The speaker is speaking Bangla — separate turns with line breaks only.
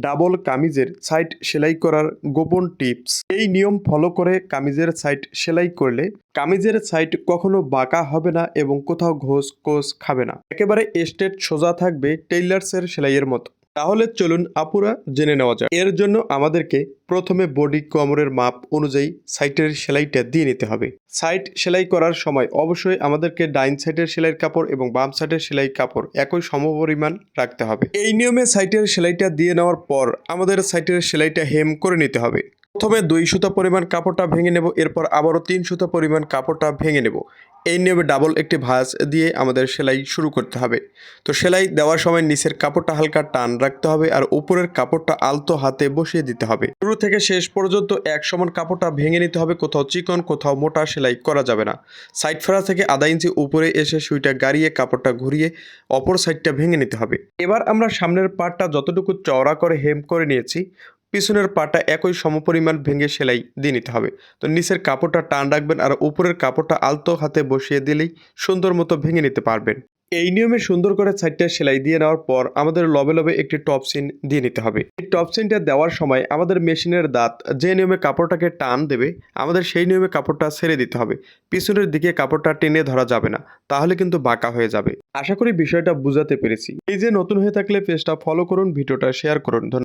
ডাবল কামিজের সাইট সেলাই করার গোপন টিপস। এই নিয়ম ফলো করে কামিজের সাইট সেলাই করলে কামিজের সাইড কখনো বাঁকা হবে না এবং কোথাও ঘোষ কোষ খাবে না। একেবারে স্টেট সোজা থাকবে টেইলার্সের সেলাইয়ের মতো। তাহলে চলুন আপুরা জেনে নেওয়া যাক। এর জন্য আমাদেরকে প্রথমে বডি কোমরের মাপ অনুযায়ী সাইটের সেলাইটা দিয়ে নিতে হবে। সাইট সেলাই করার সময় অবশ্যই আমাদেরকে ডাইন সাইডের সেলাইয়ের কাপড় এবং বাম সাইডের সেলাই কাপড় একই সমপরিমাণ রাখতে হবে। এই নিয়মে সাইটের সেলাইটা দিয়ে নেওয়ার পর আমাদের সাইটের সেলাইটা হেম করে নিতে হবে। প্রথমে দুই সুতা পরিমাণ কাপড়টা ভেঙে নেব, এরপর আবারও তিন সুতা পরিমাণ কাপড়টা ভেঙে নেব। এই নিয়মে ডাবল একটি ভাঁজ দিয়ে আমাদের সেলাই শুরু করতে হবে। তো সেলাই দেওয়ার সময় নিচের কাপড়টা হালকা টান রাখতে হবে আর উপরের কাপড়টা আলতো হাতে বসিয়ে দিতে হবে। শুরু থেকে শেষ পর্যন্ত এক সমান কাপড়টা ভেঙে নিতে হবে, কোথাও চিকন, কোথাও মোটা সেলাই করা যাবে না। সাইড ফেরা থেকে আধা ইঞ্চি উপরে এসে সুইটা গাড়িয়ে কাপড়টা ঘুরিয়ে অপর সাইডটা ভেঙে নিতে হবে। এবার আমরা সামনের পার্টটা যতটুকু চওড়া করে হেম করে নিয়েছি পিছনের পাটা একই সমপরিমাণ ভেঙে সেলাই দিয়ে নিতে হবে। তো নিচের কাপড়টা টান রাখবেন আর উপরের কাপড়টা আলতো হাতে বসিয়ে দিলেই সুন্দর মতো ভেঙে নিতে পারবেন। এই নিয়মে সুন্দর করে সাইডটা সেলাই দিয়ে নেওয়ার পর আমাদের লবে লবে একটি টপ সিন দিয়ে নিতে হবে। এই টপ সিনটা দেওয়ার সময় আমাদের মেশিনের দাঁত যে নিয়মে কাপড়টাকে টান দেবে, আমাদের সেই নিয়মে কাপড়টা ছেড়ে দিতে হবে। পিছনের দিকে কাপড়টা টেনে ধরা যাবে না, তাহলে কিন্তু বাঁকা হয়ে যাবে। আশা করি বিষয়টা বুঝাতে পেরেছি। এই যে নতুন হয়ে থাকলে পেজটা ফলো করুন, ভিডিওটা শেয়ার করুন। ধন্যবাদ।